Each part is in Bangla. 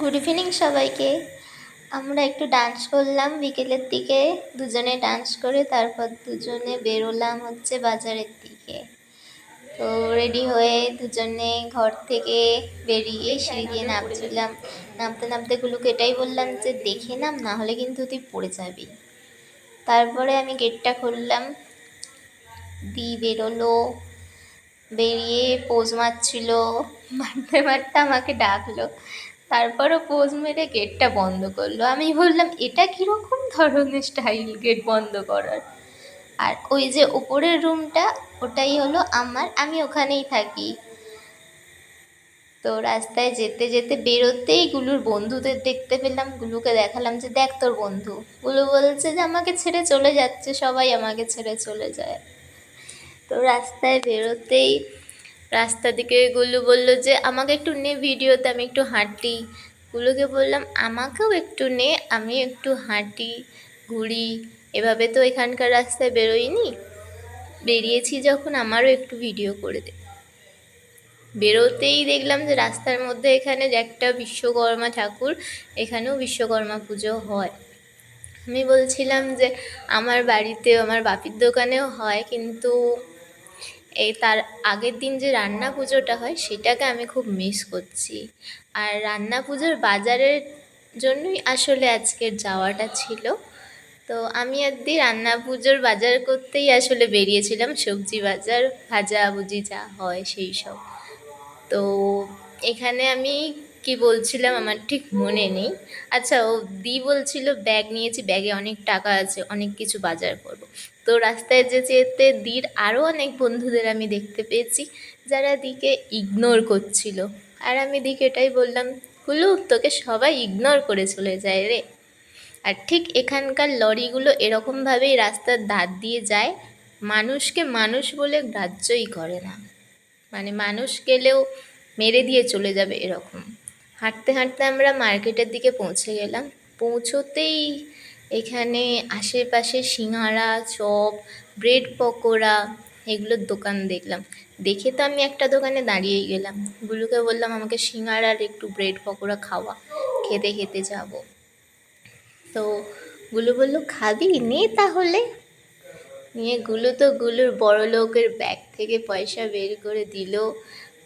গুড ইভিনিং সবাইকে। আমরা একটু ডান্স করলাম বিকেলের দিকে, দুজনে ডান্স করে তারপর দুজনে বেরোলাম হচ্ছে বাজারের দিকে। তো রেডি হয়ে দুজনে ঘর থেকে বেরিয়ে সিঁড়ি দিয়ে নামছিলাম নামতে নামতে গুলোকে এটাই বললাম যে, দেখে নাম, না হলে কিন্তু তুই পড়ে যাবি। তারপরে আমি গেটটা খুললাম। দি বেরোলো। বেরিয়ে পোজ মারছিল। মারতে মারতে আমাকে ডাকলো। তারপরও পোজ মেরে গেটটা বন্ধ করল। আমি বললাম, এটা কীরকম ধরনের স্টাইল গেট বন্ধ করার? আর ওই যে ওপরের রুমটা ওটাই হলো আমার, আমি ওখানেই থাকি। তো রাস্তায় যেতে যেতে বেরোতেই গুলুর বন্ধুদের দেখতে পেলাম। গুলুকে দেখালাম যে, দেখ তোর বন্ধু। গুলু বলছে যে, আমাকে ছেড়ে চলে যাচ্ছে, সবাই আমাকে ছেড়ে চলে যায়। তো রাস্তায় বেরোতেই রাস্তা দিকে গুলু বলল যে, আমাকে একটু নে ভিডিওতে, আমি একটু হাঁটি। গুলুকে বললাম, আমাকেও একটু নে, আমি একটু হাঁটি, ঘুরি। এভাবে তো এখানকার রাস্তায় বেরোইনি। বেরিয়েছি যখন, আমারও একটু ভিডিও করে দে। বেরোতেই দেখলাম যে, রাস্তার মধ্যে এখানে একটা বিশ্বকর্মা ঠাকুর, এখানেও বিশ্বকর্মা পুজো হয়। আমি বলছিলাম যে, আমার বাড়িতেও, আমার বাপির দোকানেও হয়, কিন্তু এই তার আগের দিন যে রান্না পুজোটা হয় সেটাকে আমি খুব মিস করছি। আর রান্না পুজোর বাজারের জন্যই আসলে আজকের যাওয়াটা ছিল। তো আমি একদিন রান্না পুজোর বাজার করতেই আসলে বেরিয়েছিলাম। সবজি বাজার, ভাজা, ভুজি যা হয় সেই সব। তো এখানে আমি কি বলছিলাম আমার ঠিক মনে নেই। আচ্ছা ও দি বলছিল, ব্যাগ নিয়েছি, ব্যাগে অনেক টাকা আছে, অনেক কিছু বাজার করব তো রাস্তায় যেতে যেতে দির আরও অনেক বন্ধুদের আমি দেখতে পেয়েছি, যারা দিকে ইগনোর করছিল। আর আমি দিকে এটাই বললাম, কুলু, তোকে সবাই ইগনোর করে চলে যায় রে। আর ঠিক এখানকার লরিগুলো এরকমভাবেই রাস্তার ধার দিয়ে যায়, মানুষকে মানুষ বলে গ্রাহ্যই করে না। মানে মানুষ গেলেও মেরে দিয়ে চলে যাবে এরকম। হাঁটতে হাঁটতে আমরা মার্কেটের দিকে পৌঁছে গেলাম। পৌঁছোতেই এখানে আশেপাশে সিঙাড়া চপ, ব্রেড পকোড়া এগুলোর দোকান দেখলাম। দেখে তো আমি একটা দোকানে দাঁড়িয়েই গেলাম। গুলুকে বললাম, আমাকে সিঙাড়ার একটু ব্রেড পকোড়া খাওয়া। খেতে খেতে যাব। তো গুলু বলল, খাবি? নে তাহলে। নিয়ে গুলু তো গুলুর বড় লোকের ব্যাগ থেকে পয়সা বের করে দিল।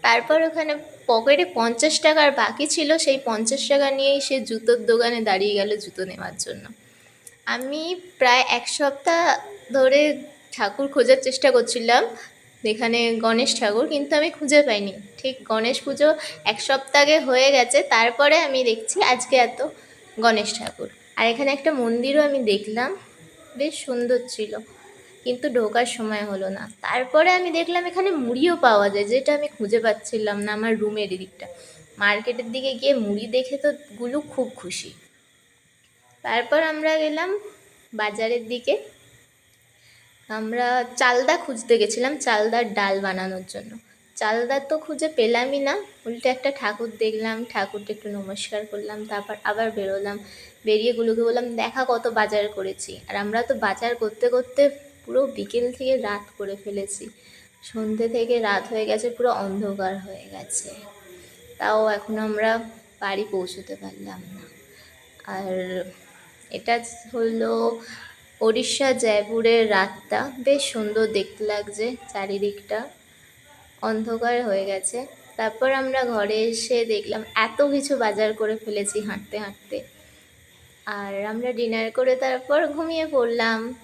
তারপর ওখানে পকেটে পঞ্চাশ টাকার বাকি ছিল, সেই পঞ্চাশ টাকা নিয়েই সে জুতোর দোকানে দাঁড়িয়ে গেল জুতো নেওয়ার জন্য। আমি প্রায় এক সপ্তাহ ধরে ঠাকুর খোঁজার চেষ্টা করছিলাম। এখানে গণেশ ঠাকুর, কিন্তু আমি খুঁজে পাইনি। ঠিক গণেশ পুজো এক সপ্তাহ হয়ে গেছে, তারপরে আমি দেখছি আজকে এত গণেশ ঠাকুর। আর এখানে একটা মন্দিরও আমি দেখলাম, বেশ সুন্দর ছিল, কিন্তু ঢোকার সময় হলো না। তারপরে আমি দেখলাম এখানে মুড়িও পাওয়া যায়, যেটা আমি খুঁজে পাচ্ছিলাম না আমার রুমের দিকটা মার্কেটের দিকে গিয়ে মুড়ি দেখে তো গুলু খুব খুশি। তারপর আমরা গেলাম বাজারের দিকে। আমরা চালদা খুঁজতে গেছিলাম, চালদার ডাল বানানোর জন্য। চালদা তো খুঁজে পেলামই না। উল্টে একটা ঠাকুর দেখলাম, ঠাকুরটা একটু নমস্কার করলাম, তারপর আবার বেরোলাম। বেরিয়ে গুলোকে বললাম, দেখা কত বাজার করেছি। আর আমরা তো বাজার করতে করতে পুরো বিকেল থেকে রাত করে ফেলেছি। সন্ধে থেকে রাত হয়ে গেছে, পুরো অন্ধকার হয়ে গেছে। তাও এখন আমরা বাড়ি পৌঁছতে পারলাম না। আর এটা হলো ওড়িশা জয়পুরের রাতটা। বেশ সুন্দর দেখতে লাগছে চারিদিকটা। অন্ধকার হয়ে গেছে। তারপর আমরা ঘরে এসে দেখলাম, এত কিছু বাজার করে ফেলেছি হাঁটতে হাঁটতে। আর আমরা ডিনার করে তারপর ঘুমিয়ে পড়লাম।